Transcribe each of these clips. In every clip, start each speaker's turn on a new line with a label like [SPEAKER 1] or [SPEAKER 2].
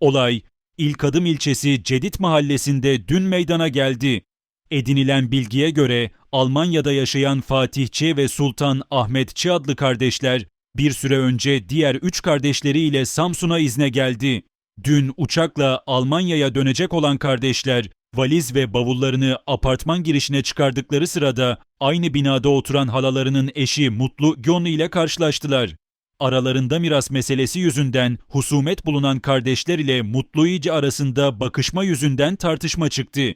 [SPEAKER 1] Olay İlkadım ilçesi Cedit mahallesinde dün meydana geldi. Edinilen bilgiye göre Almanya'da yaşayan Fatih Ç ve Sultan Ahmet Ç adlı kardeşler bir süre önce diğer üç kardeşleriyle Samsun'a izne geldi. Dün uçakla Almanya'ya dönecek olan kardeşler valiz ve bavullarını apartman girişine çıkardıkları sırada aynı binada oturan halalarının eşi Mutlu Gönlü ile karşılaştılar. Aralarında miras meselesi yüzünden husumet bulunan kardeşler ile Mutlu İyice arasında bakışma yüzünden tartışma çıktı.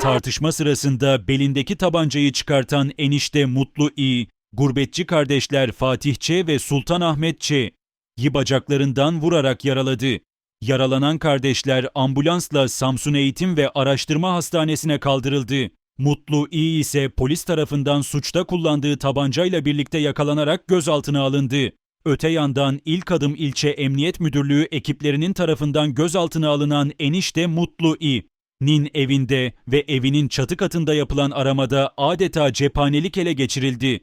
[SPEAKER 1] Tartışma sırasında belindeki tabancayı çıkartan enişte Mutlu İ, gurbetçi kardeşler Fatih Ç ve Sultan Ahmet Ç.'yi bacaklarından vurarak yaraladı. Yaralanan kardeşler ambulansla Samsun Eğitim ve Araştırma Hastanesi'ne kaldırıldı. Mutlu İ ise polis tarafından suçta kullandığı tabancayla birlikte yakalanarak gözaltına alındı. Öte yandan İlk Adım İlçe Emniyet Müdürlüğü ekiplerinin tarafından gözaltına alınan enişte Mutlu İ, Nin evinde ve evinin çatı katında yapılan aramada adeta cephanelik ele geçirildi.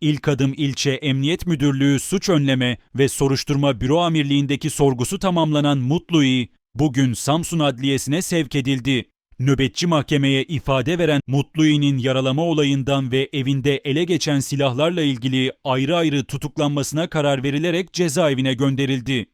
[SPEAKER 1] İlk Adım İlçe Emniyet Müdürlüğü Suç Önleme ve Soruşturma Büro Amirliğindeki sorgusu tamamlanan Mutlu'yu bugün Samsun Adliyesi'ne sevk edildi. Nöbetçi mahkemeye ifade veren Mutlu'nun yaralama olayından ve evinde ele geçen silahlarla ilgili ayrı ayrı tutuklanmasına karar verilerek cezaevine gönderildi.